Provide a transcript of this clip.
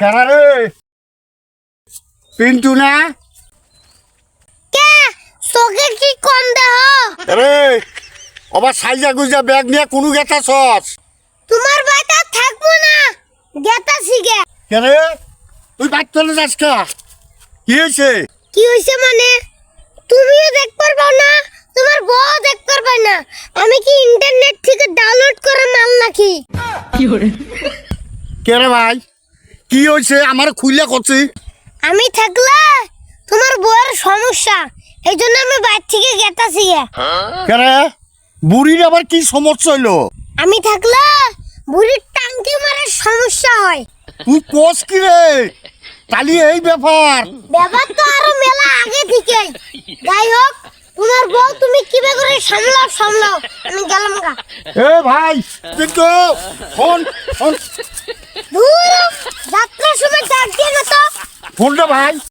কারা রে? পিন্টু না? কে? কি কম দেহ? আরে আবার সাইজা গুজা ব্যাগ নিয়ে কোনো গেতা সস? তোমার বাড়িতে থাকব না। গেতা শিখে। কে রে? তুই বাইক চলে যাস কা? কি হয়েছে? কি হয়েছে মানে? তুমিও দেখ পারবা না তোমার বউ দেখ পারবে না। আমি কি ইন্টারনেট থেকে ডাউনলোড করে কে রে ভাই? কি হয়েছে? আমার খুইলে করছি আমি থাকলে তোমার বউয়ের সমস্যা। এই জন্য আমি বাইর থেকে গেতাছি কে রে? বুড়ির আবার কি সমস্যা হইল? আমি থাকলে বুড়ির টাঙ্কি মারার সমস্যা হয়। তুই কোস কি রে? তালি এই ব্যাপার। ব্যাপার তো আরও মেলা আগে থেকে যাই হোক তোমার বউ তুমি কিবে করে সামলাও সামলাও। আমি গেলাম গা। এ ভাই কিন্তু ফোন ফোন। দূর যাত্রার সময় ডাক দিয়ে না তো। ফোনটা ভাই।